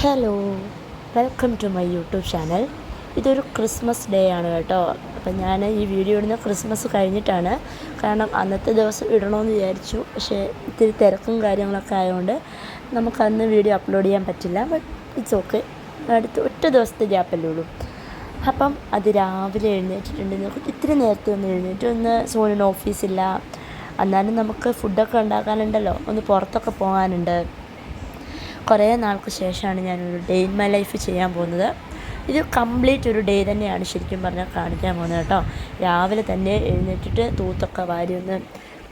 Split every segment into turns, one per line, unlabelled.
Hello welcome to my YouTube channel ഇതൊരു Christmas day ആണ് കേട്ടോ. അപ്പം ഞാൻ ഈ വീഡിയോ ഇടുന്ന ക്രിസ്മസ് കഴിഞ്ഞിട്ടാണ്. കാരണം അന്നത്തെ ദിവസം ഇടണമെന്ന് വിചാരിച്ചു. പക്ഷേ ഇത്തിരി തിരക്കും കാര്യങ്ങളൊക്കെ ആയതുകൊണ്ട് നമുക്ക് അന്ന് വീഡിയോ അപ്ലോഡ് ചെയ്യാൻ പറ്റില്ല. ബട്ട് ഇറ്റ്സ് ഓക്കെ അടുത്ത ഒറ്റ ദിവസത്തെ ഗ്യാപ്പല്ലേ ഉള്ളൂ. അപ്പം അത് രാവിലെ എഴുന്നേറ്റിട്ടുണ്ട് ഇത്തിരി നേരത്തെ ഒന്ന് എഴുന്നേറ്റ്. ഒന്ന് സോണിന് ഓഫീസില്ല എന്നാലും നമുക്ക് ഫുഡൊക്കെ ഉണ്ടാക്കാനുണ്ടല്ലോ. ഒന്ന് പുറത്തൊക്കെ പോകാനുണ്ട്. കുറേ നാൾക്ക് ശേഷമാണ് ഞാനൊരു ഡേ ഇൻ മൈ ലൈഫ് ചെയ്യാൻ പോകുന്നത്. ഇത് കംപ്ലീറ്റ് ഒരു ഡേ തന്നെയാണ് ശരിക്കും പറഞ്ഞാൽ കാണിക്കാൻ പോകുന്നത് കേട്ടോ. രാവിലെ തന്നെ എഴുന്നേറ്റിട്ട് തൂത്തൊക്കെ വാരി ഒന്ന്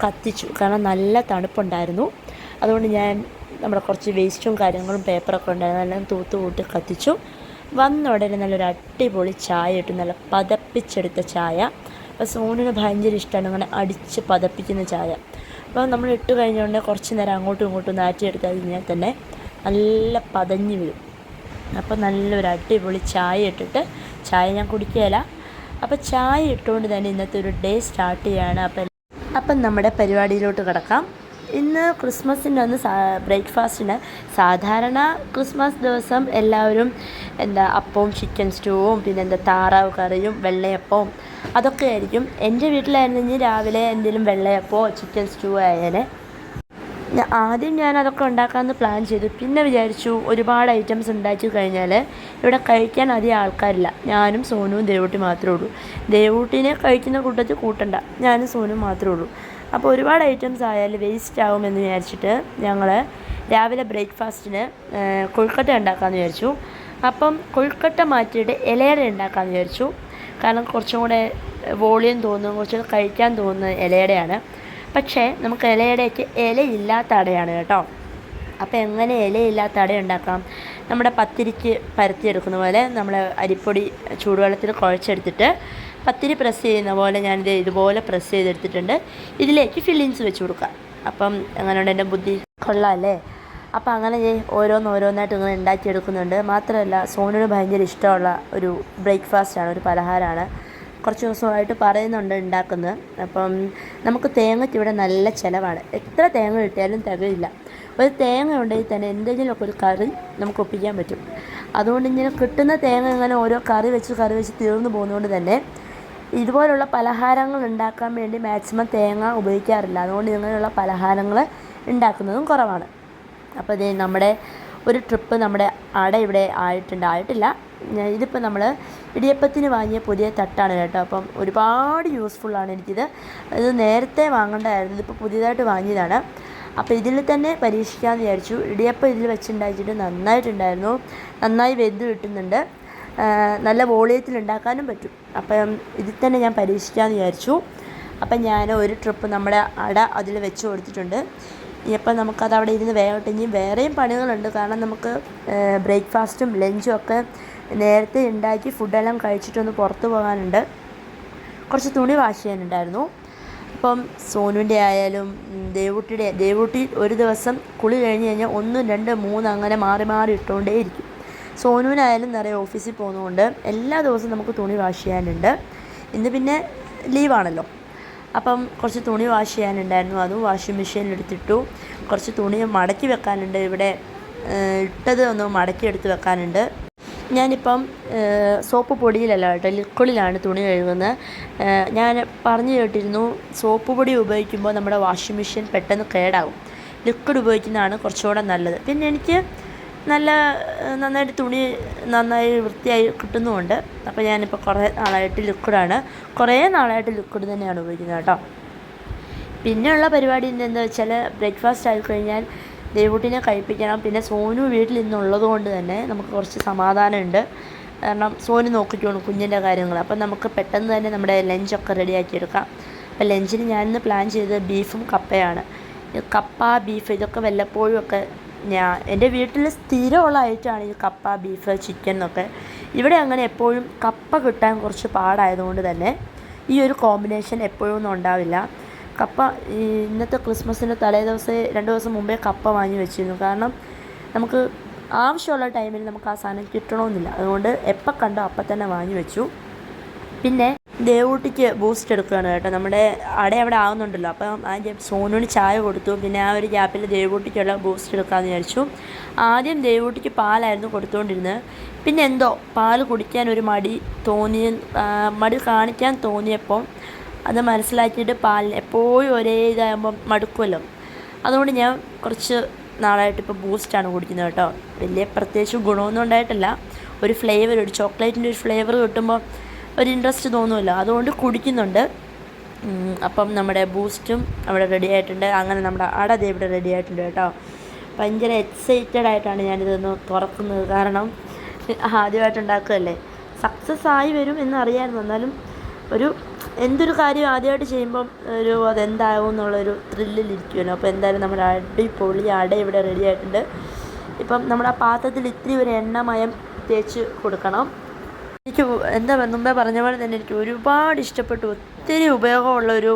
കത്തിച്ചു. കാരണം നല്ല തണുപ്പുണ്ടായിരുന്നു. അതുകൊണ്ട് ഞാൻ നമ്മുടെ കുറച്ച് വേസ്റ്റും കാര്യങ്ങളും പേപ്പറൊക്കെ ഉണ്ടായിരുന്നു. എല്ലാം തൂത്ത് കൂട്ടി കത്തിച്ചു. വന്ന ഉടനെ നല്ലൊരു അടിപൊളി ചായ ഇട്ടു നല്ല പതപ്പിച്ചെടുത്ത ചായ. അപ്പോൾ സോണിന് ഭയങ്കര ഇഷ്ടമാണ് അങ്ങനെ അടിച്ച് പതപ്പിക്കുന്ന ചായ. അപ്പോൾ നമ്മൾ ഇട്ട് കഴിഞ്ഞുകൊണ്ട് കുറച്ച് നേരം അങ്ങോട്ടും ഇങ്ങോട്ടും നാറ്റിയെടുത്താൽ കഴിഞ്ഞാൽ തന്നെ നല്ല പതഞ്ഞ് വരും അപ്പോൾ നല്ലൊരു അടിപൊളി ചായ ഇട്ടിട്ട് ചായ ഞാൻ കുടിക്കുകയില്ല. അപ്പോൾ ചായ ഇട്ടുകൊണ്ട് തന്നെ ഇന്നത്തെ ഒരു ഡേ സ്റ്റാർട്ട് ചെയ്യുകയാണ് അപ്പം അപ്പം നമ്മുടെ പരിപാടിയിലോട്ട് കിടക്കാം. ഇന്ന് ക്രിസ്മസിന്റെ അന്ന് ബ്രേക്ക്ഫാസ്റ്റിന് സാധാരണ ക്രിസ്മസ് ദിവസം എല്ലാവരും എന്താ അപ്പവും ചിക്കൻ സ്റ്റൂവും പിന്നെ എന്താ താറാവ് കറിയും വെള്ളയപ്പവും അതൊക്കെ ആയിരിക്കും. എന്റെ വീട്ടിലായിരുന്നെങ്കിൽ രാവിലെ എന്തെങ്കിലും വെള്ളയപ്പോ ചിക്കൻ സ്റ്റൂ ആയേനെ ഞാ- ആദ്യം ഞാൻ അതൊക്കെ ഉണ്ടാക്കാമെന്ന് പ്ലാൻ ചെയ്തു. പിന്നെ വിചാരിച്ചു ഒരുപാട് ഐറ്റംസ് ഉണ്ടാക്കി കഴിഞ്ഞാൽ ഇവിടെ കഴിക്കാൻ അധികം ആൾക്കാരില്ല. ഞാനും സോനുവും ദേവൂട്ടി മാത്രമേ ഉള്ളൂ. ദേവൂട്ടിനെ കഴിക്കുന്ന കൂട്ടത്തിൽ കൂട്ടണ്ട. ഞാനും സോനും മാത്രമേ ഉള്ളൂ. അപ്പോൾ ഒരുപാട് ഐറ്റംസ് ആയാൽ വേസ്റ്റ് ആകുമെന്ന് വിചാരിച്ചിട്ട് ഞങ്ങൾ രാവിലെ ബ്രേക്ക്ഫാസ്റ്റിന് കൊഴുക്കട്ട ഉണ്ടാക്കാമെന്ന് വിചാരിച്ചു. അപ്പം കൊഴുക്കട്ട മാറ്റിയിട്ട് ഇലയട ഉണ്ടാക്കാമെന്ന് വിചാരിച്ചു. കാരണം കുറച്ചും കൂടെ വോളിയം തോന്നും കുറച്ചുകൂടെ കഴിക്കാൻ തോന്നുന്ന ഇലയടയാണ്. പക്ഷേ നമുക്ക് ഇലയുടെയൊക്കെ ഇലയില്ലാത്ത അടയാണ് കേട്ടോ. അപ്പോൾ എങ്ങനെ ഇലയില്ലാത്ത അട ഉണ്ടാക്കാം? നമ്മുടെ പത്തിരിക്ക് പരത്തിയെടുക്കുന്ന പോലെ നമ്മൾ അരിപ്പൊടി ചൂടുവെള്ളത്തിൽ കുഴച്ചെടുത്തിട്ട് പത്തിരി പ്രസ് ചെയ്യുന്ന പോലെ ഞാനിത് ഇതുപോലെ പ്രസ് ചെയ്തെടുത്തിട്ടുണ്ട്. ഇതിലേക്ക് ഫില്ലിങ്സ് വെച്ച് കൊടുക്കാം അപ്പം അങ്ങനെയുണ്ട് എന്റെ ബുദ്ധി? കൊള്ളാമല്ലേ അപ്പോൾ അങ്ങനെ ഞാൻ ഓരോന്ന് ഓരോന്നായിട്ട് ഇങ്ങനെ ഉണ്ടാക്കിയെടുക്കുന്നുണ്ട്. മാത്രമല്ല സോണിന് ഭയങ്കര ഇഷ്ടമുള്ള ഒരു ബ്രേക്ക്ഫാസ്റ്റാണ് ഒരു പലഹാരമാണ്. കുറച്ച് ദിവസമായിട്ട് പറയുന്നുണ്ട് ഉണ്ടാക്കുന്നത്. അപ്പം നമുക്ക് തേങ്ങയ്ക്ക് ഇവിടെ നല്ല ചിലവാണ്. എത്ര തേങ്ങ കിട്ടിയാലും തികയില്ല. ഒരു തേങ്ങ ഉണ്ടെങ്കിൽ തന്നെ എന്തെങ്കിലുമൊക്കെ ഒരു കറി നമുക്ക് ഒപ്പിക്കാൻ പറ്റും. അതുകൊണ്ട് ഇങ്ങനെ കിട്ടുന്ന തേങ്ങ ഇങ്ങനെ ഓരോ കറി വെച്ച് കറി വെച്ച് തീർന്നു പോകുന്നതുകൊണ്ട് തന്നെ ഇതുപോലുള്ള പലഹാരങ്ങൾ ഉണ്ടാക്കാൻ വേണ്ടി മാക്സിമം തേങ്ങ ഉപയോഗിക്കാറില്ല. അതുകൊണ്ട് ഇങ്ങനെയുള്ള പലഹാരങ്ങൾ ഉണ്ടാക്കുന്നതും കുറവാണ്. അപ്പോൾ ഇത് നമ്മുടെ ഒരു ട്രിപ്പ് നമ്മുടെ അട ഇവിടെ ആയിട്ടുണ്ട്. ആയിട്ടില്ല. ഞാൻ- ഇതിപ്പോൾ നമ്മൾ ഇടിയപ്പത്തിന് വാങ്ങിയ പുതിയ തട്ടാണ് കേട്ടോ. അപ്പം ഒരുപാട് യൂസ്ഫുള്ളാണ് എനിക്കിത്. ഇത് നേരത്തെ വാങ്ങേണ്ടതായിരുന്നു ഇതിപ്പോൾ പുതിയതായിട്ട് വാങ്ങിയതാണ്. അപ്പോൾ ഇതിൽ തന്നെ പരീക്ഷിക്കാമെന്ന് വിചാരിച്ചു. ഇടിയപ്പം ഇതിൽ വെച്ചുണ്ടാക്കിയിട്ട് നന്നായിട്ടുണ്ടായിരുന്നു. നന്നായി വെന്ത് കിട്ടുന്നുണ്ട്. നല്ല വോളിയത്തിൽ ഉണ്ടാക്കാനും പറ്റും. അപ്പം ഇതിൽ തന്നെ ഞാൻ പരീക്ഷിക്കാമെന്ന് വിചാരിച്ചു. അപ്പം ഞാൻ ഒരു ട്രിപ്പ് നമ്മുടെ അട അതിൽ വെച്ച് കൊടുത്തിട്ടുണ്ട്. ഇപ്പം നമുക്കത് അവിടെ ഇരുന്ന് വേഗം ഇനി വേറെയും പണികളുണ്ട്. കാരണം നമുക്ക് ബ്രേക്ക്ഫാസ്റ്റും ലഞ്ചും ഒക്കെ നേരത്തെ ഉണ്ടാക്കി ഫുഡെല്ലാം കഴിച്ചിട്ടൊന്ന് പുറത്ത് പോകാനുണ്ട്. കുറച്ച് തുണി വാഷ് ചെയ്യാനുണ്ടായിരുന്നു. അപ്പം സോനുവിന്റെ ആയാലും ദേവൂട്ടിയുടെ ദേവൂട്ടി ഒരു ദിവസം കുളി കഴിഞ്ഞ് കഴിഞ്ഞാൽ ഒന്ന് രണ്ട് മൂന്ന് അങ്ങനെ മാറി മാറി ഇട്ടുകൊണ്ടേ ഇരിക്കും. സോനുവിനായാലും നിറയെ ഓഫീസിൽ പോകുന്നതുകൊണ്ട് എല്ലാ ദിവസവും നമുക്ക് തുണി വാഷ് ചെയ്യാനുണ്ട്. ഇന്ന് പിന്നെ ലീവാണല്ലോ. അപ്പം കുറച്ച് തുണി വാഷ് ചെയ്യാനുണ്ടായിരുന്നു. അതും വാഷിംഗ് മെഷീനിൽ എടുത്തിട്ടു. കുറച്ച് തുണി മടക്കി വെക്കാനുണ്ട്. ഇവിടെ ഇട്ടത് ഒന്ന് മടക്കി എടുത്ത് വെക്കാനുണ്ട്. ഞാനിപ്പം സോപ്പ് പൊടിയിലല്ല കേട്ടോ ലിക്വിഡിലാണ് തുണി കഴുകുന്നത്. ഞാൻ പറഞ്ഞു കേട്ടിരുന്നു സോപ്പ് പൊടി ഉപയോഗിക്കുമ്പോൾ നമ്മുടെ വാഷിംഗ് മെഷീൻ പെട്ടെന്ന് കേടാകും ലിക്വിഡ് ഉപയോഗിക്കുന്നതാണ് കുറച്ചുകൂടെ നല്ലത്. പിന്നെ എനിക്ക് നല്ല നന്നായിട്ട് തുണി നന്നായി വൃത്തിയായി കിട്ടുന്നുമുണ്ട്. അപ്പോൾ ഞാനിപ്പോൾ കുറേ നാളായിട്ട് ലിക്വിഡാണ്. കുറേ നാളായിട്ട് ലിക്വിഡ് തന്നെയാണ് ഉപയോഗിക്കുന്നത് കേട്ടോ. പിന്നെയുള്ള പരിപാടി എന്താണെന്ന് വെച്ചാൽ ബ്രേക്ക്ഫാസ്റ്റ് ആയി കഴിഞ്ഞാൽ ദേവൂട്ടിനെ കഴിപ്പിക്കണം. പിന്നെ സോനു വീട്ടിൽ ഇന്നുള്ളത് കൊണ്ട് തന്നെ നമുക്ക് കുറച്ച് സമാധാനമുണ്ട്. കാരണം സോനു നോക്കിക്കോളും കുഞ്ഞിന്റെ കാര്യങ്ങൾ. അപ്പം നമുക്ക് പെട്ടെന്ന് തന്നെ നമ്മുടെ ലഞ്ചൊക്കെ റെഡിയാക്കി എടുക്കാം. അപ്പം ലഞ്ചിന് ഞാനിന്ന് പ്ലാൻ ചെയ്തത് ബീഫും കപ്പയാണ്. കപ്പ ബീഫ് ഇതൊക്കെ വല്ലപ്പോഴും ഒക്കെ ഞാൻ എന്റെ വീട്ടിൽ സ്ഥിരമുള്ള ഐറ്റമാണ് ഈ കപ്പ ബീഫ് ചിക്കൻ എന്നൊക്കെ ഇവിടെ അങ്ങനെ എപ്പോഴും കപ്പ കിട്ടാൻ കുറച്ച് പാടായതുകൊണ്ട് തന്നെ ഈ ഒരു കോമ്പിനേഷൻ എപ്പോഴും ഒന്നും ഉണ്ടാവില്ല. കപ്പ ഇന്നത്തെ ക്രിസ്മസിന്റെ തലേ ദിവസം രണ്ട് ദിവസം മുമ്പേ കപ്പ വാങ്ങി വെച്ചിരുന്നു. കാരണം നമുക്ക് ആവശ്യമുള്ള ടൈമിൽ നമുക്ക് ആ സാധനം കിട്ടണമെന്നില്ല. അതുകൊണ്ട് എപ്പോൾ കണ്ടോ അപ്പം തന്നെ വാങ്ങി വെച്ചു. പിന്നെ ദേവൂട്ടിക്ക് ബൂസ്റ്റ് എടുക്കുകയാണ് കേട്ടോ. നമ്മുടെ അട അവിടെ ആവുന്നുണ്ടല്ലോ. അപ്പം ആദ്യം സോനുവിന് ചായ കൊടുത്തു. പിന്നെ ആ ഒരു ഗ്യാപ്പിൽ ദേവൂട്ടിക്കുള്ള ബൂസ്റ്റ് എടുക്കാമെന്ന് വിചാരിച്ചു. ആദ്യം ദേവൂട്ടിക്ക് പാലായിരുന്നു കൊടുത്തുകൊണ്ടിരുന്നത് പിന്നെ എന്തോ പാൽ കുടിക്കാൻ ഒരു മടി തോന്നിയ മടി കാണിക്കാൻ തോന്നിയപ്പോൾ അത് മനസ്സിലാക്കിയിട്ട് പാലിന് എപ്പോഴും ഒരേ ഇതാകുമ്പം മടുക്കുമല്ലോ. അതുകൊണ്ട് ഞാൻ കുറച്ച് നാളായിട്ട് ഇപ്പോൾ ബൂസ്റ്റാണ് കുടിക്കുന്നത് കേട്ടോ. വലിയ പ്രത്യേകിച്ച് ഗുണമൊന്നും ഉണ്ടായിട്ടില്ല. ഒരു ഫ്ലേവർ ഒരു ചോക്ലേറ്റിന്റെ ഒരു ഫ്ലേവർ കിട്ടുമ്പോൾ ഒരു ഇൻട്രസ്റ്റ് തോന്നുമല്ലോ. അതുകൊണ്ട് കുടിക്കുന്നുണ്ട്. അപ്പം നമ്മുടെ ബൂസ്റ്റും അവിടെ റെഡി ആയിട്ടുണ്ട്. അങ്ങനെ നമ്മുടെ അട ദേ ഇവിടെ റെഡി ആയിട്ടുണ്ട് കേട്ടോ. ഭയങ്കര എക്സൈറ്റഡ് ആയിട്ടാണ് ഞാനിതൊന്ന് തുറക്കുന്നത്. കാരണം ആദ്യമായിട്ട് ഉണ്ടാക്കുകയല്ലേ? സക്സസ് ആയി വരും എന്നറിയാമായിരുന്നു എന്നാലും ഒരു എന്തൊരു കാര്യം ആദ്യമായിട്ട് ചെയ്യുമ്പം ഒരു അതെന്താവും എന്നുള്ളൊരു ത്രില്ലിലിരിക്കുമല്ലോ അപ്പോൾ എന്തായാലും നമ്മുടെ അടിപൊളി അട ഇവിടെ റെഡി ആയിട്ടുണ്ട്. ഇപ്പം നമ്മുടെ ആ പാത്രത്തിൽ ഇത്തിരി ഒരു എണ്ണമയം തേച്ച് കൊടുക്കണം. എനിക്ക് എന്താ മുമ്പേ പറഞ്ഞ പോലെ തന്നെ എനിക്ക് ഒരുപാട് ഇഷ്ടപ്പെട്ടു. ഒത്തിരി ഉപയോഗമുള്ള ഒരു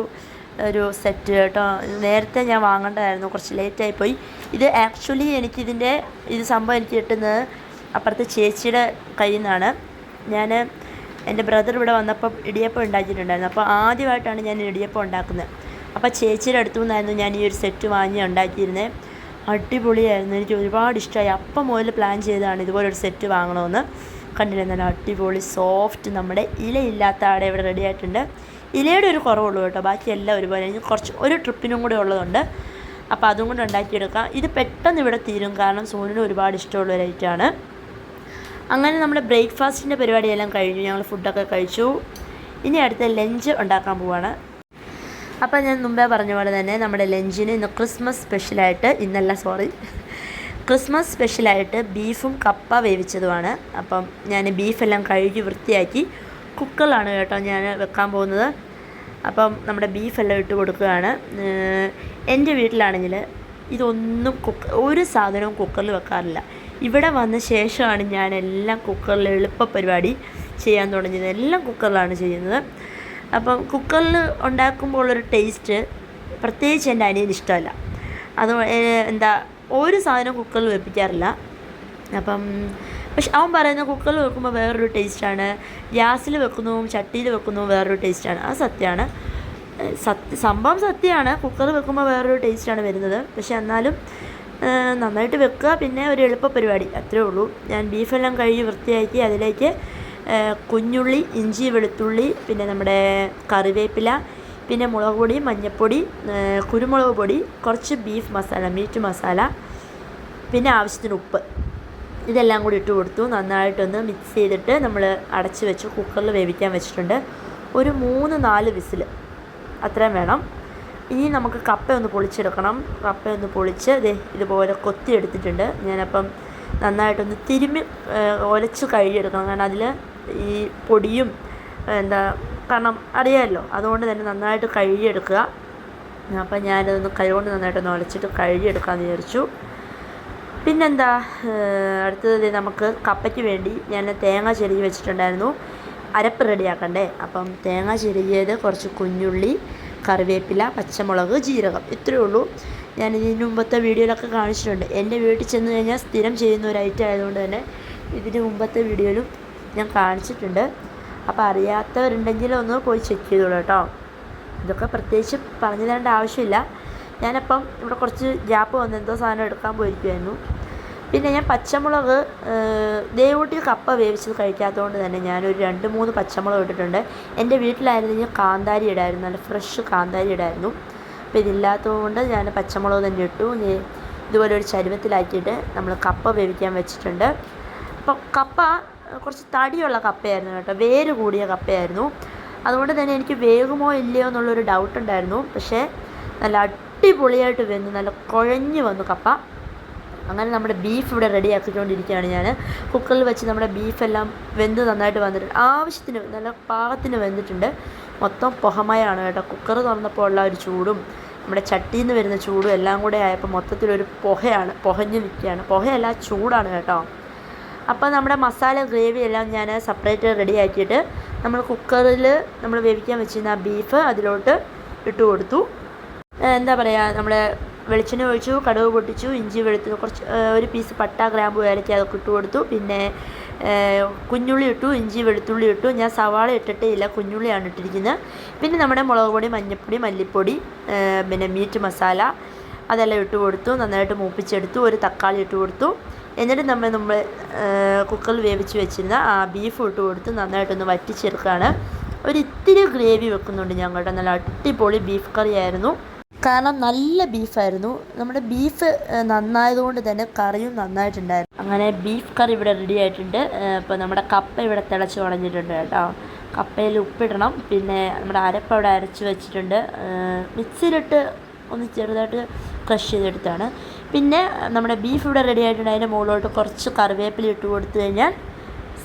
ഒരു സെറ്റ് കേട്ടോ. നേരത്തെ ഞാൻ വാങ്ങേണ്ടതായിരുന്നു. കുറച്ച് ലേറ്റായി പോയി. ഇത് ആക്ച്വലി എനിക്കിതിന്റെ ഇത് സംഭവം എനിക്ക് കിട്ടുന്നത് അപ്പുറത്തെ ചേച്ചിയുടെ കയ്യിൽ നിന്നാണ്. ഞാൻ എന്റെ ബ്രദർ ഇവിടെ വന്നപ്പോൾ ഇടിയപ്പം ഉണ്ടാക്കിയിട്ടുണ്ടായിരുന്നു. അപ്പോൾ ആദ്യമായിട്ടാണ് ഞാൻ ഇടിയപ്പം ഉണ്ടാക്കുന്നത്. അപ്പോൾ ചേച്ചിയുടെ അടുത്തു നിന്നായിരുന്നു ഞാൻ ഈ ഒരു സെറ്റ് വാങ്ങി ഉണ്ടാക്കിയിരുന്നത്. അടിപൊളിയായിരുന്നു. എനിക്ക് ഒരുപാട് ഇഷ്ടമായി അപ്പം മുതൽ പ്ലാൻ ചെയ്തതാണ് ഇതുപോലൊരു സെറ്റ് വാങ്ങണമെന്ന്. കണ്ടില്ലേ? നല്ല അടിപൊളി സോഫ്റ്റ് നമ്മുടെ ഇലയില്ലാത്ത ആടെ ഇവിടെ റെഡി ആയിട്ടുണ്ട്. ഇലയുടെ ഒരു കുറവുള്ളൂ കേട്ടോ. ബാക്കിയെല്ലാം ഒരുപോലെ. എനിക്ക് കുറച്ച് ഒരു ട്രിപ്പിനും കൂടെ ഉള്ളതുണ്ട്. അപ്പോൾ അതും കൂടെ ഉണ്ടാക്കിയെടുക്കാം. ഇത് പെട്ടെന്ന് ഇവിടെ തീരും. കാരണം സോനിന് ഒരുപാട് ഇഷ്ടമുള്ള ഒരു ഐറ്റമാണ് അങ്ങനെ നമ്മുടെ ബ്രേക്ക്ഫാസ്റ്റിന്റെ പരിപാടിയെല്ലാം കഴിഞ്ഞു. ഞങ്ങൾ ഫുഡൊക്കെ കഴിച്ചു. ഇനി അടുത്ത ലഞ്ച് ഉണ്ടാക്കാൻ പോവാണ്. അപ്പോൾ ഞാൻ മുമ്പേ പറഞ്ഞ പോലെ തന്നെ നമ്മുടെ ലഞ്ചിന് ഇന്ന് ക്രിസ്മസ് സ്പെഷ്യലായിട്ട് ഇന്നല്ല സോറി. ക്രിസ്മസ് സ്പെഷ്യലായിട്ട് ബീഫും കപ്പ വേവിച്ചതുമാണ്. അപ്പം ഞാൻ ബീഫെല്ലാം കഴുകി വൃത്തിയാക്കി കുക്കറിലാണ് കേട്ടോ ഞാൻ വെക്കാൻ പോകുന്നത്. അപ്പം നമ്മുടെ ബീഫെല്ലാം ഇട്ട് കൊടുക്കുകയാണ്. എന്റെ വീട്ടിലാണെങ്കിൽ ഇതൊന്നും കുക്ക് ഒരു സാധനവും കുക്കറിൽ വെക്കാറില്ല. ഇവിടെ വന്ന ശേഷമാണ് ഞാൻ എല്ലാം കുക്കറിൽ എളുപ്പ പരിപാടി ചെയ്യാൻ തുടങ്ങിയത്. എല്ലാം കുക്കറിലാണ് ചെയ്യുന്നത്. അപ്പം കുക്കറിൽ ഉണ്ടാക്കുമ്പോൾ ഉള്ളൊരു ടേസ്റ്റ് പ്രത്യേകിച്ച് എന്റെ അനിയന് ഇഷ്ടമല്ല. അത് എന്താ ഒരു സാധനം കുക്കറിൽ വെപ്പിക്കാറില്ല. അപ്പം പക്ഷെ അവൻ പറയുന്ന കുക്കറിൽ വെക്കുമ്പോൾ വേറൊരു ടേസ്റ്റാണ്. ഗ്യാസിൽ വെക്കുന്നതും ചട്ടിയിൽ വെക്കുന്നതും വേറൊരു ടേസ്റ്റാണ്. അത് സത്യമാണ്. സത്യ സംഭവം സത്യമാണ്. കുക്കറിൽ വെക്കുമ്പോൾ വേറൊരു ടേസ്റ്റാണ് വരുന്നത്. പക്ഷെ എന്നാലും നന്നായിട്ട് വെക്കുക. പിന്നെ ഒരു എളുപ്പ പരിപാടി. അത്രേ ഉള്ളൂ. ഞാൻ ബീഫെല്ലാം കഴുകി വൃത്തിയാക്കി അതിലേക്ക് കുഞ്ഞുള്ളി ഇഞ്ചി വെളുത്തുള്ളി പിന്നെ നമ്മുടെ കറിവേപ്പില പിന്നെ മുളക് പൊടി മഞ്ഞൾപ്പൊടി കുരുമുളക് പൊടി കുറച്ച് ബീഫ് മസാല മീറ്റ് മസാല പിന്നെ ആവശ്യത്തിന് ഉപ്പ്. ഇതെല്ലാം കൂടി ഇട്ട് കൊടുത്തു. നന്നായിട്ടൊന്ന് മിക്സ് ചെയ്തിട്ട് നമ്മൾ അടച്ച് വെച്ച് കുക്കറിൽ വേവിക്കാൻ വെച്ചിട്ടുണ്ട്. ഒരു മൂന്ന് നാല് വിസിൽ അത്രയും വേണം. ഇനി നമുക്ക് കപ്പ ഒന്ന് പൊളിച്ചെടുക്കണം. കപ്പ ഒന്ന് പൊളിച്ച് ദേ ഇതുപോലെ കൊത്തി എടുത്തിട്ടുണ്ട്. ഞാനപ്പം നന്നായിട്ടൊന്ന് തിരുമ്മി ഒലച്ച് കഴുകിയെടുക്കണം. കാരണം അതിൽ ഈ പൊടിയും എന്താ കാരണം അറിയാമല്ലോ അതുകൊണ്ട് തന്നെ നന്നായിട്ട് കഴുകിയെടുക്കുക. അപ്പം ഞാനതൊന്ന് കൈകൊണ്ട് നന്നായിട്ടൊന്ന് ഒലച്ചിട്ട് കഴുകിയെടുക്കാമെന്ന് വിചാരിച്ചു. പിന്നെന്താ അടുത്തത് നമുക്ക് കപ്പയ്ക്ക് വേണ്ടി ഞാൻ തേങ്ങ ചെരുകി വെച്ചിട്ടുണ്ടായിരുന്നു. അരപ്പ് റെഡിയാക്കണ്ടേ? അപ്പം തേങ്ങ ചെരുകിയത് കുറച്ച് കുഞ്ഞുള്ളി കറിവേപ്പില പച്ചമുളക് ജീരകം. ഇത്രയേ ഉള്ളൂ. ഞാൻ ഇതിന് മുമ്പത്തെ വീഡിയോയിലൊക്കെ കാണിച്ചിട്ടുണ്ട്. എന്റെ വീട്ടിൽ ചെന്ന് കഴിഞ്ഞാൽ സ്ഥിരം ചെയ്യുന്ന ഒരു ഐറ്റം ആയതുകൊണ്ട് തന്നെ ഇതിന് മുമ്പത്തെ വീഡിയോയിലും ഞാൻ കാണിച്ചിട്ടുണ്ട്. അപ്പോൾ അറിയാത്തവരുണ്ടെങ്കിൽ ഒന്ന് പോയി ചെക്ക് ചെയ്തോളൂ കേട്ടോ. ഇതൊക്കെ പ്രത്യേകിച്ച് പറഞ്ഞു തരേണ്ട ആവശ്യമില്ല. ഞാനപ്പം ഇവിടെ കുറച്ച് ഗ്യാപ്പ് വന്ന് എന്തോ സാധനം എടുക്കാൻ പോയിരിക്കുമായിരുന്നു പിന്നെ ഞാൻ പച്ചമുളക് ദേവൂട്ടി കപ്പ വേവിച്ചത് കഴിക്കാത്തതുകൊണ്ട് തന്നെ ഞാനൊരു രണ്ട് മൂന്ന് പച്ചമുളക് ഇട്ടിട്ടുണ്ട്. എന്റെ വീട്ടിലായിരുന്നെങ്കിൽ കാന്താരി ഇടായിരുന്നു നല്ല ഫ്രഷ് കാന്താരി ഇടായിരുന്നു. അപ്പോൾ ഇതില്ലാത്തതുകൊണ്ട് ഞാൻ പച്ചമുളക് തന്നെ ഇട്ടു. ഇതുപോലെ ഒരു ചരുവത്തിലാക്കിയിട്ട് നമ്മൾ കപ്പ വേവിക്കാൻ വെച്ചിട്ടുണ്ട്. അപ്പോൾ കപ്പ കുറച്ച് തടിയുള്ള കപ്പയായിരുന്നു കേട്ടോ വേര് കൂടിയ കപ്പയായിരുന്നു. അതുകൊണ്ട് തന്നെ എനിക്ക് വേകുമോ ഇല്ലയോ എന്നുള്ളൊരു ഡൗട്ട് ഉണ്ടായിരുന്നു. പക്ഷേ നല്ല അടിപൊളിയായിട്ട് വെന്നു നല്ല കുഴഞ്ഞു വന്നു കപ്പ. അങ്ങനെ നമ്മുടെ ബീഫ് ഇവിടെ റെഡി ആക്കിക്കൊണ്ടിരിക്കുകയാണ് ഞാൻ. കുക്കറിൽ വെച്ച് നമ്മുടെ ബീഫെല്ലാം വെന്ത് നന്നായിട്ട് വന്നിട്ടുണ്ട് ആവശ്യത്തിന് നല്ല പാകത്തിന് വെന്തിട്ടുണ്ട്. മൊത്തം പുഹമയാണ് കേട്ടോ. കുക്കർ തുറന്നപ്പോൾ ഉള്ള ഒരു ചൂടും നമ്മുടെ ചട്ടിയിൽ നിന്ന് വരുന്ന ചൂടും എല്ലാം കൂടെ ആയപ്പോൾ മൊത്തത്തിലൊരു പുഹയാണ് പുഹഞ്ഞ് നിൽക്കുകയാണ്. പുഹയല്ല ചൂടാണ് കേട്ടോ. അപ്പോൾ നമ്മുടെ മസാല ഗ്രേവി എല്ലാം ഞാൻ സെപ്പറേറ്റ് റെഡി ആക്കിയിട്ട് നമ്മൾ കുക്കറിൽ നമ്മൾ വേവിക്കാൻ വെച്ചിരുന്ന ബീഫ് അതിലോട്ട് ഇട്ട് കൊടുത്തു. എന്താ പറയുക നമ്മൾ വെളിച്ചെണ്ണ ഒഴിച്ചു കടുക് പൊട്ടിച്ചു ഇഞ്ചി വെളുത്തു കുറച്ച് ഒരു പീസ് പട്ട ഗ്രാമ്പു ഏലക്ക അതൊക്കെ ഇട്ട് കൊടുത്തു. പിന്നെ കുഞ്ഞുള്ളി ഇട്ടു ഇഞ്ചി വെളുത്തുള്ളി ഇട്ടു. ഞാൻ സവാള ഇട്ടിട്ടേ ഇല്ല കുഞ്ഞുള്ളിയാണ് ഇട്ടിരിക്കുന്നത്. പിന്നെ നമ്മുടെ മുളക് പൊടി മഞ്ഞൾപ്പൊടി മല്ലിപ്പൊടി പിന്നെ മീറ്റ് മസാല അതെല്ലാം ഇട്ട് കൊടുത്തു. നന്നായിട്ട് മൂപ്പിച്ചെടുത്തു. ഒരു തക്കാളി ഇട്ട് കൊടുത്തു. എന്നിട്ട് നമ്മൾ നമ്മൾ കുക്കറിൽ വേവിച്ച് വെച്ചിരുന്ന ആ ബീഫ് ഇട്ട് കൊടുത്ത് നന്നായിട്ടൊന്ന് വറ്റിച്ചെടുക്കുകയാണ്. ഒരു ഇത്തിരി ഗ്രേവി വെക്കുന്നുണ്ട് ഞങ്ങളുടെ. നല്ല അടിപൊളി ബീഫ് കറി ആയിരുന്നു കാരണം നല്ല ബീഫായിരുന്നു. നമ്മുടെ ബീഫ് നന്നായതുകൊണ്ട് തന്നെ കറിയും നന്നായിട്ടുണ്ടായിരുന്നു. അങ്ങനെ ബീഫ് കറി ഇവിടെ റെഡി ആയിട്ടുണ്ട്. ഇപ്പോൾ നമ്മുടെ കപ്പ ഇവിടെ തിളച്ച് വളഞ്ഞിട്ടുണ്ട് കേട്ടോ. കപ്പയിൽ ഉപ്പിടണം. പിന്നെ നമ്മുടെ അരപ്പ് അവിടെ അരച്ച് വെച്ചിട്ടുണ്ട്. മിക്സിയിലിട്ട് ഒന്ന് ചെറുതായിട്ട് ക്രഷ് ചെയ്തെടുത്താണ്. പിന്നെ നമ്മുടെ ബീഫ് ഇവിടെ റെഡി ആയിട്ടുണ്ട്. അതിന്റെ മുകളിലോട്ട് കുറച്ച് കറിവേപ്പില ഇട്ട് കൊടുത്തു കഴിഞ്ഞാൽ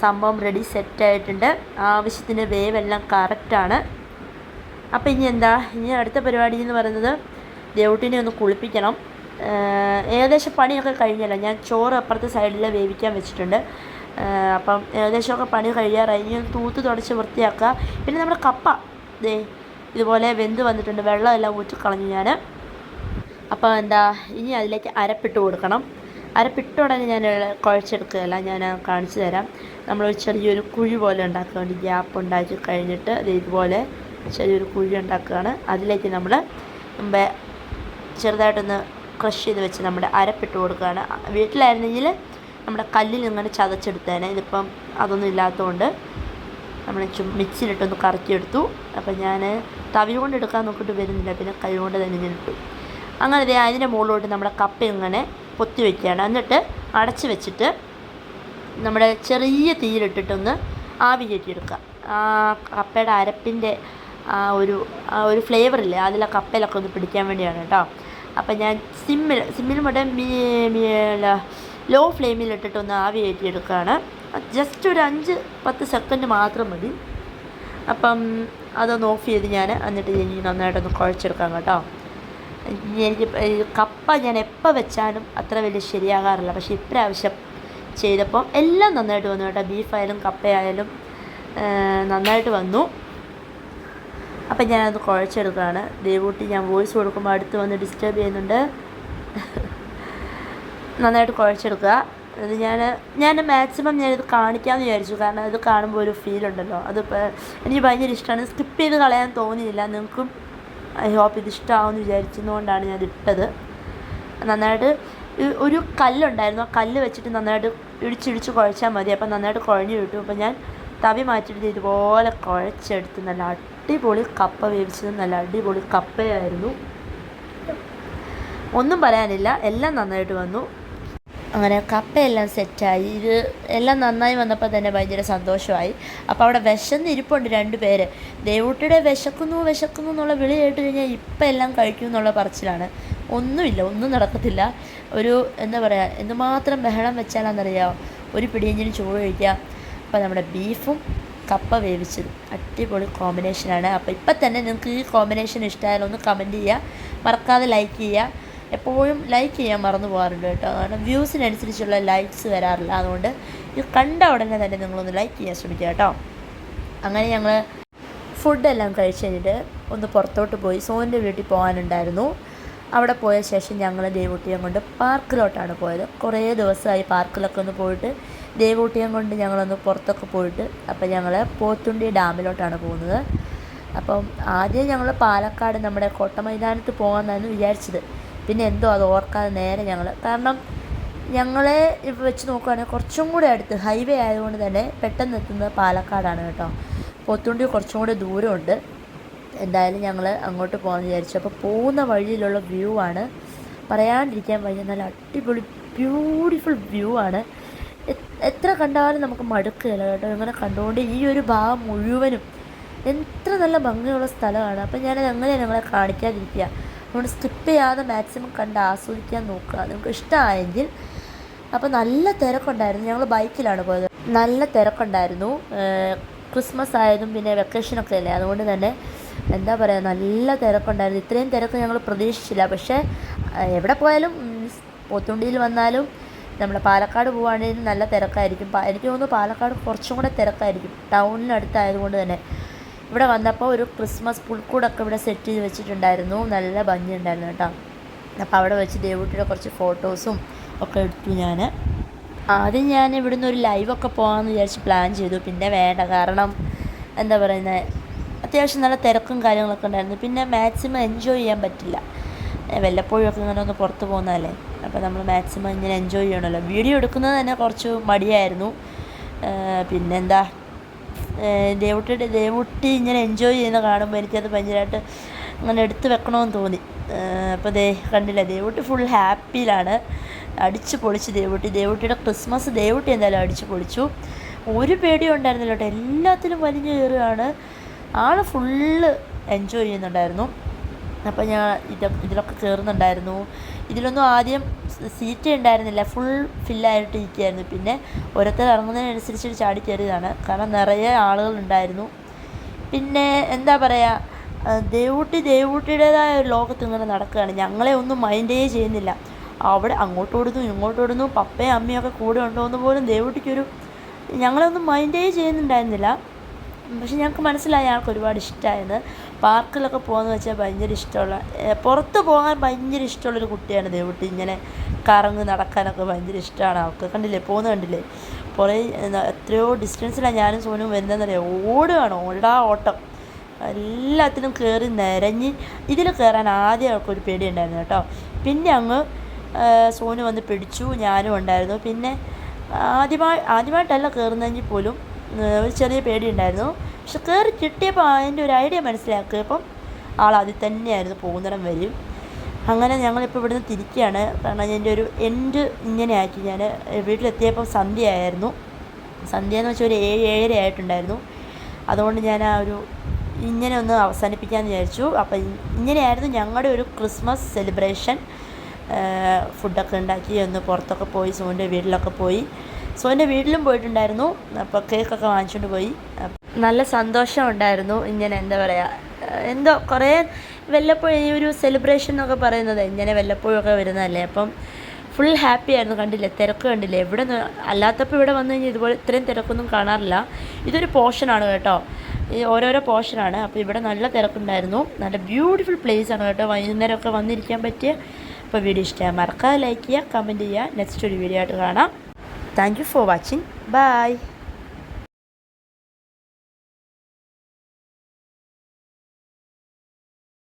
സംഭവം റെഡി സെറ്റായിട്ടുണ്ട് ആവശ്യത്തിന് വേവെല്ലാം കറക്റ്റാണ് അപ്പോൾ ഇനി എന്താ? ഇനി അടുത്ത പരിപാടി എന്ന് പറയുന്നത് ദേവട്ടിനെ ഒന്ന് കുളിപ്പിക്കണം. ഏകദേശം പണിയൊക്കെ കഴിഞ്ഞല്ലോ. ഞാൻ ചോറ് അപ്പുറത്തെ സൈഡിൽ വേവിക്കാൻ വെച്ചിട്ടുണ്ട്. അപ്പം ഏകദേശമൊക്കെ പണി കഴിയാറായി. ഇനി ഒന്ന് തൂത്ത് തുടച്ച് വൃത്തിയാക്കുക. പിന്നെ നമ്മുടെ കപ്പ ദേ ഇതുപോലെ വെന്ത് വന്നിട്ടുണ്ട്. വെള്ളമെല്ലാം ഊറ്റിക്കളഞ്ഞു ഞാൻ അപ്പോൾ എന്താ ഇനി അതിലേക്ക് അരപ്പിട്ട് കൊടുക്കണം. അരപ്പിട്ട് ഉടനെ ഞാൻ കുഴച്ചെടുക്കുകയല്ല. ഞാൻ കാണിച്ചു തരാം. നമ്മളൊരു ചെറിയൊരു കുഴി പോലെ ഉണ്ടാക്കാൻ വേണ്ടി ഗ്യാപ്പ് ഉണ്ടാക്കി കഴിഞ്ഞിട്ട് ഇതുപോലെ ചെറിയൊരു കുഴി ഉണ്ടാക്കുകയാണ്. അതിലേക്ക് നമ്മൾ മുമ്പേ ചെറുതായിട്ടൊന്ന് ക്രഷ് ചെയ്ത് വെച്ച് നമ്മുടെ അരപ്പിട്ട് കൊടുക്കുകയാണ്. വീട്ടിലായിരുന്നെങ്കിൽ നമ്മുടെ കല്ലിൽ ഇങ്ങനെ ചതച്ചെടുത്തേനെ. ഇതിപ്പം അതൊന്നും ഇല്ലാത്തതുകൊണ്ട് നമ്മൾ മിക്സിയിലിട്ടൊന്ന് കറക്കിയെടുത്തു. അപ്പം ഞാൻ തവി കൊണ്ട് എടുക്കാൻ നോക്കിയിട്ട് വരുന്നില്ല. പിന്നെ കൈ കൊണ്ട് തന്നെ ഇങ്ങനെ ഇട്ടു. അങ്ങനെ ദേ അതിന്റെ മുകളിലോട്ട് നമ്മുടെ കപ്പ ഇങ്ങനെ പൊത്തി വയ്ക്കുകയാണ് എന്നിട്ട് അടച്ച് വെച്ചിട്ട് നമ്മുടെ ചെറിയ തീയിലിട്ടിട്ടൊന്ന് ആവി കയറ്റിയെടുക്കുക. ആ കപ്പയുടെ അരപ്പിന്റെ ആ ഒരു ആ ഒരു ഫ്ലേവറില്ലേ ആ കപ്പയിലൊക്കെ ഒന്ന് പിടിക്കാൻ വേണ്ടിയാണ് കേട്ടോ അപ്പം ഞാൻ സിമ്മിൽ സിമ്മിൽ മുതൽ മീ ലോ ഫ്ലെയിമിലിട്ടിട്ടൊന്ന് ആവി കയറ്റിയെടുക്കുകയാണ് ജസ്റ്റ് ഒരു അഞ്ച് പത്ത് സെക്കൻഡ് മാത്രം മതി. അപ്പം അതൊന്ന് ഓഫ് ചെയ്ത് ഞാൻ എന്നിട്ട് ഇനി നന്നായിട്ടൊന്ന് കുഴച്ചെടുക്കാം കേട്ടോ. എനിക്ക് കപ്പ ഞാൻ എപ്പോൾ വെച്ചാലും അത്ര വലിയ ശരിയാകാറില്ല. പക്ഷേ ഇപ്രാവശ്യം ചെയ്തപ്പോൾ എല്ലാം നന്നായിട്ട് വന്നു കേട്ടോ. ബീഫായാലും കപ്പയായാലും നന്നായിട്ട് വന്നു. അപ്പം ഞാനത് കുഴച്ചെടുക്കുകയാണ്. ദേവൂട്ടി ഞാൻ വോയിസ് കൊടുക്കുമ്പോൾ അടുത്ത് വന്ന് ഡിസ്റ്റർബ് ചെയ്യുന്നുണ്ട്. നന്നായിട്ട് കുഴച്ചെടുക്കുക. അത് ഞാൻ ഞാൻ മാക്സിമം ഞാനിത് കാണിക്കാമെന്ന് വിചാരിച്ചു. കാരണം ഇത് കാണുമ്പോൾ ഒരു ഫീൽ ഉണ്ടല്ലോ. അതിപ്പോൾ എനിക്ക് ഭയങ്കര ഇഷ്ടമാണ് സ്കിപ്പ് ചെയ്ത് കളയാൻ തോന്നിയില്ല. നിങ്ങൾക്കും ഐ ഹോപ്പ് ഇത് ഇഷ്ടമാവുമെന്ന് വിചാരിച്ചതുകൊണ്ടാണ് ഞാൻ ഇട്ടത്. നന്നായിട്ട് ഒരു കല്ലുണ്ടായിരുന്നു. ആ കല്ല് വെച്ചിട്ട് നന്നായിട്ട് ഇടിച്ചിടിച്ച് കുഴച്ചാൽ മതി. അപ്പം നന്നായിട്ട് കുഴഞ്ഞു കിട്ടും. അപ്പം ഞാൻ തവി മാറ്റിയിട്ട് ഇതുപോലെ കുഴച്ചെടുത്ത് നല്ല അടിപൊളി കപ്പ വേവിച്ചത് നല്ല അടിപൊളി കപ്പയായിരുന്നു. ഒന്നും പറയാനില്ല എല്ലാം നന്നായിട്ട് വന്നു. അങ്ങനെ കപ്പയെല്ലാം സെറ്റായി. ഇത് എല്ലാം നന്നായി വന്നപ്പോൾ തന്നെ ഭയങ്കര സന്തോഷമായി. അപ്പോൾ അവിടെ വിശന്നിരിപ്പുണ്ട് രണ്ട് പേര്. ദേവൂട്ടിയുടെ വിശക്കുന്നു വിശക്കുന്നു എന്നുള്ള വിളി കേട്ട് കഴിഞ്ഞാൽ ഇപ്പം എല്ലാം കഴിക്കും എന്നുള്ള പറച്ചിലാണ്. ഒന്നുമില്ല ഒന്നും നടക്കത്തില്ല. ഒരു എന്താ പറയുക എന്തുമാത്രം ബഹളം വെച്ചാലാണെന്നറിയാമോ ഒരു പിടിയെങ്കിലും ചോറ് കഴിക്കാം. അപ്പോൾ നമ്മുടെ ബീഫും കപ്പ വേവിച്ചത്. അടിപൊളി കോമ്പിനേഷനാണ് അപ്പോൾ ഇപ്പം തന്നെ നിങ്ങൾക്ക് ഈ കോമ്പിനേഷൻ ഇഷ്ടമായാലും ഒന്ന് കമന്റ് ചെയ്യുക മറക്കാതെ ലൈക്ക് ചെയ്യുക എപ്പോഴും ലൈക്ക് ചെയ്യാൻ മറന്നു പോകാറുണ്ട് കേട്ടോ. കാരണം വ്യൂസിനനുസരിച്ചുള്ള ലൈക്സ് വരാറില്ല. അതുകൊണ്ട് ഇത് കണ്ട ഉടനെ തന്നെ നിങ്ങളൊന്ന് ലൈക്ക് ചെയ്യാൻ ശ്രമിക്കുക കേട്ടോ. അങ്ങനെ ഞങ്ങൾ ഫുഡെല്ലാം കഴിച്ച് കഴിഞ്ഞിട്ട് ഒന്ന് പുറത്തോട്ട് പോയി. സോനിന്റെ വീട്ടിൽ പോകാനുണ്ടായിരുന്നു. അവിടെ പോയ ശേഷം ഞങ്ങൾ ദേവൂട്ടിയം കൊണ്ട് പാർക്കിലോട്ടാണ് പോയത്. കുറേ ദിവസമായി പാർക്കിലൊക്കെ ഒന്ന് പോയിട്ട് ദേവൂട്ടിയം കൊണ്ട് ഞങ്ങളൊന്ന് പുറത്തൊക്കെ പോയിട്ട് അപ്പോൾ ഞങ്ങൾ പോത്തുണ്ടി ഡാമിലോട്ടാണ് പോകുന്നത്. അപ്പം ആദ്യം ഞങ്ങൾ പാലക്കാട് നമ്മുടെ കോട്ടമൈതാനത്ത് പോകാമെന്നായിരുന്നു വിചാരിച്ചത്. പിന്നെ എന്തോ അത് ഓർക്കാതെ നേരെ ഞങ്ങൾ കാരണം ഞങ്ങളെ വെച്ച് നോക്കുകയാണെങ്കിൽ കുറച്ചും കൂടി അടുത്ത് ഹൈവേ ആയതുകൊണ്ട് തന്നെ പെട്ടെന്ന് എത്തുന്നത് പാലക്കാടാണ് കേട്ടോ. പോത്തുണ്ടി കുറച്ചും കൂടി ദൂരമുണ്ട്. എന്തായാലും ഞങ്ങൾ അങ്ങോട്ട് പോകാമെന്ന് വിചാരിച്ചു. അപ്പോൾ പോകുന്ന വഴിയിലുള്ള വ്യൂ ആണ്. പറയാണ്ടിരിക്കാൻ വഴി നല്ല അടിപൊളി ബ്യൂട്ടിഫുൾ വ്യൂ ആണ്. എത്ര കണ്ടാലും നമുക്ക് മടുക്കുകയില്ല കേട്ടോ. ഇങ്ങനെ കണ്ടുകൊണ്ട് ഈ ഒരു ഭാഗം മുഴുവനും എത്ര നല്ല ഭംഗിയുള്ള സ്ഥലമാണ്. അപ്പം ഞാനത് അങ്ങനെ ഞങ്ങളെ കാണിക്കാതിരിക്കുക? അതുകൊണ്ട് സ്കിപ്പ് ചെയ്യാതെ മാക്സിമം കണ്ട് ആസ്വദിക്കാൻ നോക്കുക. നിങ്ങൾക്ക് ഇഷ്ടമായെങ്കിൽ. അപ്പോൾ നല്ല തിരക്കുണ്ടായിരുന്നു. ഞങ്ങൾ ബൈക്കിലാണ് പോയത്. നല്ല തിരക്കുണ്ടായിരുന്നു. ക്രിസ്മസ് ആയതും പിന്നെ വെക്കേഷനൊക്കെ അല്ലേ? അതുകൊണ്ട് തന്നെ എന്താ പറയുക നല്ല തിരക്കുണ്ടായിരുന്നു. ഇത്രയും തിരക്ക് ഞങ്ങൾ പ്രതീക്ഷിച്ചില്ല. പക്ഷേ എവിടെ പോയാലും പോത്തുണ്ടിയിൽ വന്നാലും നമ്മൾ പാലക്കാട് പോവുകയാണെങ്കിൽ നല്ല തിരക്കായിരിക്കും. എനിക്ക് തോന്നുന്നു പാലക്കാട് കുറച്ചും കൂടെ തിരക്കായിരിക്കും. ടൗണിനടുത്തായതുകൊണ്ട് തന്നെ. ഇവിടെ വന്നപ്പോൾ ഒരു ക്രിസ്മസ് പുൽക്കൂടൊക്കെ ഇവിടെ സെറ്റ് ചെയ്ത് വെച്ചിട്ടുണ്ടായിരുന്നു. നല്ല ഭംഗിയുണ്ടായിരുന്നു കേട്ടോ. അപ്പോൾ അവിടെ വെച്ച് ദേവൂട്ടിയുടെ കുറച്ച് ഫോട്ടോസും ഒക്കെ എടുത്തു ഞാൻ. ആദ്യം ഞാൻ ഇവിടുന്ന് ഒരു ലൈവൊക്കെ പോകാമെന്ന് വിചാരിച്ച് പ്ലാൻ ചെയ്തു. പിന്നെ വേണ്ട. കാരണം എന്താ പറയുന്നത് അത്യാവശ്യം നല്ല തിരക്കും കാര്യങ്ങളൊക്കെ ഉണ്ടായിരുന്നു. പിന്നെ മാക്സിമം എൻജോയ് ചെയ്യാൻ പറ്റില്ല. വല്ലപ്പോഴും ഒക്കെ ഇങ്ങനെ ഒന്ന് പുറത്ത് പോകുന്നതല്ലേ അപ്പോൾ നമ്മൾ മാക്സിമം ഇങ്ങനെ എൻജോയ് ചെയ്യണമല്ലോ വീഡിയോ എടുക്കുന്നത് തന്നെ കുറച്ച് മടിയായിരുന്നു. പിന്നെ പിന്നെന്താ? ദേവുട്ടിയുടെ ദേവുട്ടി ഇങ്ങനെ എൻജോയ് ചെയ്യുന്ന കാണുമ്പോൾ എനിക്കത് ഭയങ്കരമായിട്ട് അങ്ങനെ എടുത്ത് വെക്കണമെന്ന് തോന്നി. അപ്പോൾ ദേ കണ്ടില്ല? ദേവുട്ടി ഫുൾ ഹാപ്പിയിലാണ് അടിച്ച് പൊളിച്ച് ദേവുട്ടി. ദേവുട്ടിയുടെ ക്രിസ്മസ് ദേവുട്ടി എന്തായാലും അടിച്ച് പൊളിച്ചു. ഒരു പേടിയും ഉണ്ടായിരുന്നില്ല കേട്ടോ. എല്ലാത്തിലും വലിഞ്ഞു കയറുകയാണ്. ആൾ ഫുള്ള് എൻജോയ് ചെയ്യുന്നുണ്ടായിരുന്നു. അപ്പോൾ ഞാൻ ഇത് ഇതിലൊക്കെ കയറുന്നുണ്ടായിരുന്നു ഇതിലൊന്നും ആദ്യം സീറ്റ് ഉണ്ടായിരുന്നില്ല. ഫുൾ ഫില്ലായിട്ട് ഇരിക്കുകയായിരുന്നു. പിന്നെ ഓരോരുത്തർ ഇറങ്ങുന്നതിനനുസരിച്ച് ചാടി കയറിയതാണ്. കാരണം നിറയെ ആളുകളുണ്ടായിരുന്നു പിന്നെ എന്താ പറയുക ദേവൂട്ടി ദേവൂട്ടിയുടേതായ ഒരു ലോകത്ത് ഇങ്ങനെ നടക്കുകയാണ്. ഞങ്ങളെ ഒന്നും മൈൻഡേ ചെയ്യുന്നില്ല. അവിടെ അങ്ങോട്ട് ഓടുന്നു ഇങ്ങോട്ട് ഓടുന്നു പപ്പയും അമ്മയൊക്കെ കൂടെ ഉണ്ടോ എന്ന് പോലും ദേവൂട്ടിക്കൊരു ഞങ്ങളെ ഒന്നും മൈൻഡേ ചെയ്യുന്നുണ്ടായിരുന്നില്ല. പക്ഷെ ഞങ്ങൾക്ക് മനസ്സിലായി ആൾക്ക് ഒരുപാട് ഇഷ്ടമായത് പാർക്കിലൊക്കെ പോകുന്നത് വെച്ചാൽ ഭയങ്കര ഇഷ്ടമുള്ള പുറത്ത് പോകാൻ ഭയങ്കര ഇഷ്ടമുള്ളൊരു കുട്ടിയാണ് ദേവുട്ടി. ഇങ്ങനെ കറങ്ങി നടക്കാനൊക്കെ ഭയങ്കര ഇഷ്ടമാണ് അവൾക്ക് കണ്ടില്ലേ? പോകുന്നത് കണ്ടില്ലേ? കുറേ എത്രയോ ഡിസ്റ്റൻസിലാണ് ഞാനും സോനും വരുന്നതെന്നറിയാം? ഓടുകയാണ് ഓടാ ഓട്ടം. എല്ലാത്തിനും കയറി നിരഞ്ഞ് ഇതിൽ കയറാൻ ആദ്യം അവൾക്കൊരു പേടി ഉണ്ടായിരുന്നു കേട്ടോ. പിന്നെ അങ്ങ് സോനു വന്ന് പിടിച്ചു ഞാനും ഉണ്ടായിരുന്നു. പിന്നെ ആദ്യമായി ആദ്യമായിട്ടല്ല കയറുന്നതെങ്കിൽ പോലും ഒരു ചെറിയ പേടി ഉണ്ടായിരുന്നു പക്ഷെ കയറി കിട്ടിയപ്പോൾ അതിന്റെ ഒരു ഐഡിയ മനസ്സിലാക്കിയപ്പം ആൾ അതിൽ തന്നെയായിരുന്നു. പോകുന്നിടം വരും അങ്ങനെ ഞങ്ങളിപ്പോൾ ഇവിടുന്ന് തിരിക്കുകയാണ്. കാരണം എന്റെ ഒരു എൻഡ് ഇങ്ങനെ ആക്കി. ഞാൻ വീട്ടിലെത്തിയപ്പോൾ സന്ധ്യയായിരുന്നു. സന്ധ്യ എന്ന് വെച്ചാൽ ഒരു ഏഴ് ഏഴര ആയിട്ടുണ്ടായിരുന്നു. അതുകൊണ്ട് ഞാൻ ആ ഒരു ഇങ്ങനെ ഒന്ന് അവസാനിപ്പിക്കാമെന്ന് വിചാരിച്ചു. അപ്പം ഇങ്ങനെയായിരുന്നു ഞങ്ങളുടെ ഒരു ക്രിസ്മസ് സെലിബ്രേഷൻ ഫുഡൊക്കെ ഉണ്ടാക്കി. ഒന്ന് പുറത്തൊക്കെ പോയി സോന്റെ വീട്ടിലൊക്കെ പോയി. സോന്റെ വീട്ടിലും പോയിട്ടുണ്ടായിരുന്നു. അപ്പോൾ കേക്കൊക്കെ വാങ്ങിച്ചുകൊണ്ട് പോയി. നല്ല സന്തോഷം ഉണ്ടായിരുന്നു ഇങ്ങനെ എന്താ പറയുക എന്തോ കുറേ വല്ലപ്പോഴും ഈ ഒരു സെലിബ്രേഷൻ എന്നൊക്കെ പറയുന്നത് ഇങ്ങനെ വല്ലപ്പോഴൊക്കെ വരുന്നതല്ലേ. അപ്പം ഫുൾ ഹാപ്പി ആയിരുന്നു. കണ്ടില്ലേ തിരക്ക് കണ്ടില്ലേ. ഇവിടെ അല്ലാത്തപ്പോൾ ഇവിടെ വന്നു കഴിഞ്ഞാൽ ഇതുപോലെ ഇത്രയും തിരക്കൊന്നും കാണാറില്ല. ഇതൊരു പോർഷനാണ് കേട്ടോ. ഈ ഓരോരോ പോർഷനാണ് അപ്പോൾ ഇവിടെ നല്ല തിരക്കുണ്ടായിരുന്നു. നല്ല ബ്യൂട്ടിഫുൾ പ്ലേസ് ആണ് കേട്ടോ. വൈകുന്നേരമൊക്കെ വന്നിരിക്കാൻ പറ്റിയ. അപ്പോൾ വീഡിയോ ഇഷ്ടമായി മറക്കാതെ ലൈക്ക് ചെയ്യുക കമന്റ് ചെയ്യുക. നെക്സ്റ്റ് ഒരു വീഡിയോ ആയിട്ട് കാണാം. Thank you for watching bye